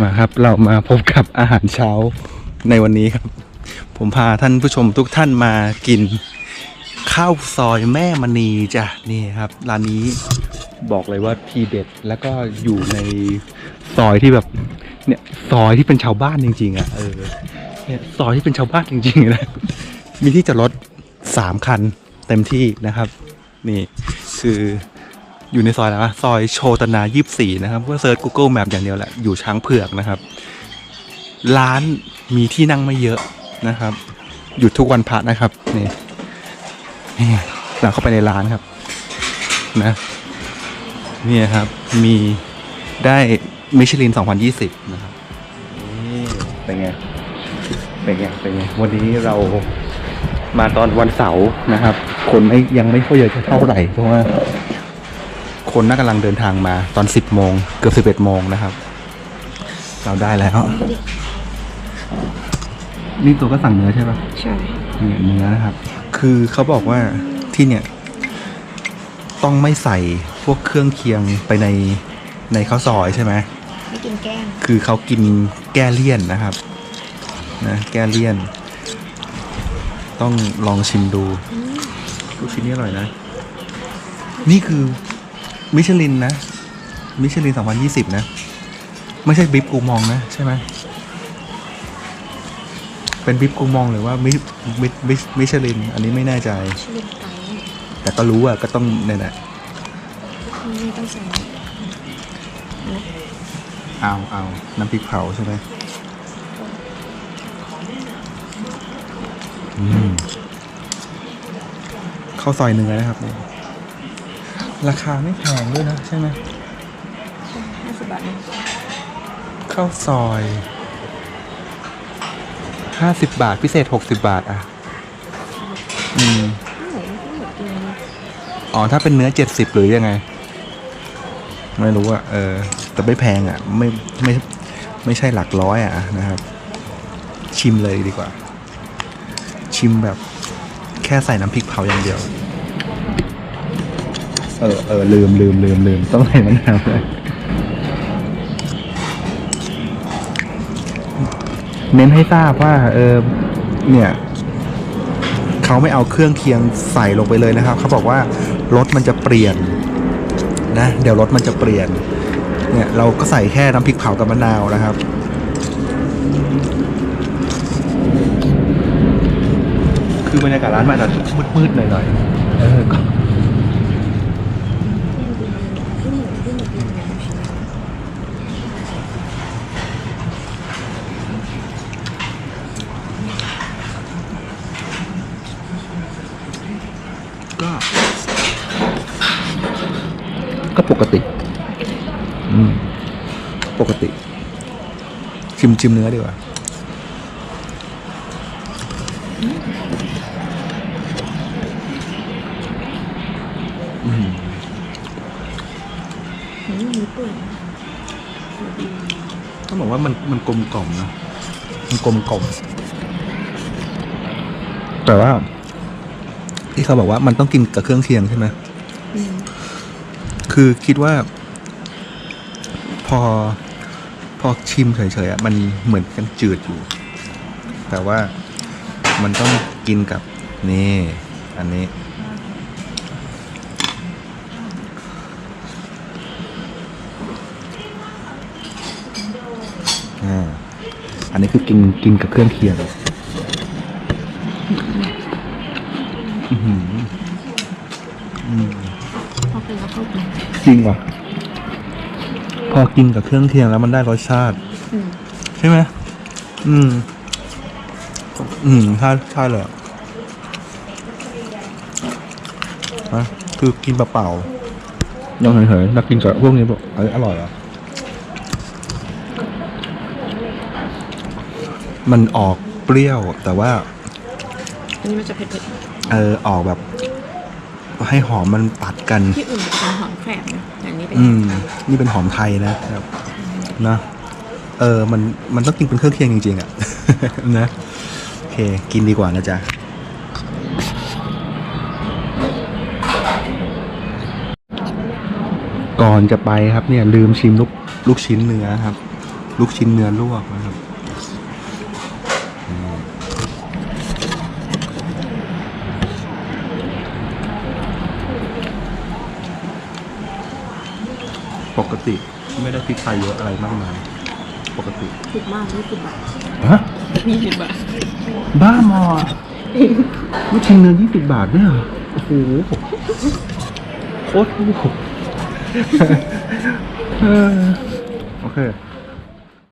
มาครับเรามาพบกับอาหารเช้าในวันนี้ครับ ผมพาท่านผู้ชมทุกท่านมากิน ข้าวซอยแม่มณีจ้ะนี่ครับร้านนี้บอกเลยว่าทีเด็ดแล้วก็อยู่ในซอยที่แบบเนี่ยซอยที่เป็นชาวบ้านจริง ๆ อะเออเนี่ยซอยที่เป็นชาวบ้านจริงๆนะมีที่จอดรถสามคันเต็มที่นะครับ นี่คือ อยู่ในซอยแล้วนะซอยโชตนายี่สี่นะครับก็เซิร์ช Google Map อย่างเดียวแหละ อยู่ช้างเผือกนะครับ ร้านมีที่นั่งไม่เยอะนะครับ หยุดทุกวันพระนะครับ นี่นี่เราเข้าไปในร้านครับ นะนี่ครับ มีได้มิชลิน 2020 นะครับนี่เป็นไง เป็นไง เป็นไง วันนี้เรามาตอนวันเสาร์นะครับ คนไม่ยังไม่ค่อยเยอะเท่าไหร่เพราะว่า คนน่ากำลังเดินทางมาตอน 10 โมง เกือบ11 โมงนะครับ เราได้แล้ว นี่ตัวก็สั่งเนื้อใช่ปะใช่เนี่ยเนื้อนะครับ คือเขาบอกว่าที่เนี่ย ต้องไม่ใส่พวกเครื่องเคียงไปในในข้าวซอยใช่ไหมไม่กินแก้มคือเขากินแก้เลี่ยนนะครับนะแก้เลี่ยน ต้องลองชิมดูลูกชิ้นนี้อร่อยนะ นี่คือ มิชลินนะ มิชลิน 2020 นะ ไม่ใช่บิบกูมองนะ ใช่ไหม เป็นบิบกูมองหรือว่ามิมิมิมิชลิน อันนี้ไม่แน่ใจชิลินไก่แต่ก็รู้อะก็ต้องเนี่ยแหละนี่ต้องใส่เอาเอาน้ำพริกเผาใช่ไหมอืมข้าวซอยเนื้อนะครับเนี่ย ราคาไม่แพงด้วยนะใช่ไหมห้าสิบบาทนะข้าวซอยห้าสิบบาทพิเศษหกสิบบาทอะ อืม ไม่เหมือนไม่เหมือนกินเลยอ๋อ ถ้าเป็นเนื้อเจ็ดสิบหรือยังไง ไม่รู้อะเออ แต่ไม่แพงอะไม่ไม่ไม่ใช่หลักร้อยอะนะครับ ชิมเลยดีกว่า ชิมแบบแค่ใส่น้ำพริกเผาอย่างเดียว ออเออลืมลืมลืมลืมต้องใส่มะนาวเลยเน้นให้ทราบว่า เออเนี่ยเขาไม่เอาเครื่องเคียงใส่ลงไปเลยนะครับเขาบอกว่ารสมันจะเปลี่ยนนะ เดี๋ยวรสมันจะเปลี่ยน เนี่ยเราก็ใส่แค่น้ำพริกเผากับมะนาวนะครับคือบรรยากาศร้านมันอาจจะมืดๆหน่อยๆเออก็ ที่เหมือนที่เหมือนกินนะชิลิน ก็ ก็ปกติ อืม ปกติ ชิมชิมเนื้อดีกว่าเหมือนมีเปื่อยนะต้องบอกว่ามันมันกลมกล่อมนะ มันกลมกล่อมแต่ว่า ที่เขาบอกว่ามันต้องกินกับเครื่องเคียงใช่ไหมอืมคือคิดว่า พอพอชิมเฉยๆอะมันเหมือนกันจืดอยู่ แต่ว่ามันต้องกินกับนี่ อันนี้อ่าอันนี้คือกินกินกับเครื่องเคียงอื้อหืออืม พอกินแล้วเข้าไปจริงว่ะ พอกินกับเครื่องเคียงแล้วมันได้รสชาติ อืมใช่ไหม อืม อืมใช่ใช่เลยอะฮะคือกินเปล่าๆยังเฉยๆแล้วกินกับพวกนี้แบบเอ้ยอร่อยอะ มันออกเปรี้ยวแต่ว่า อันนี้มันจะเผ็ดเออออกแบบ ให้หอมมันตัดกันๆที่อื่นจะเป็นหอมแฝงนะแต่อันนี้เป็นอืม นี่เป็นหอมไทยนะครับนะเออมันมันต้องกินเป็นเครื่องเคียงจริงๆอะ นะโอเค กินดีกว่านะจ๊ะก่อนจะไปครับเนี่ยลืมชิมลูกลูกชิ้นเนื้อครับ ลูกชิ้นเนื้อลวกนะครับ ปกติไม่ได้พริกไทยเยอะอะไรมากมายปกติถูกมากยี่สิบบาทฮะยี่สิบบาทบ้ามอลูกชิ้นเนื้อยี่สิบบาทเนี่ยเหรอโอ้โหโคตรถูกเออโอเค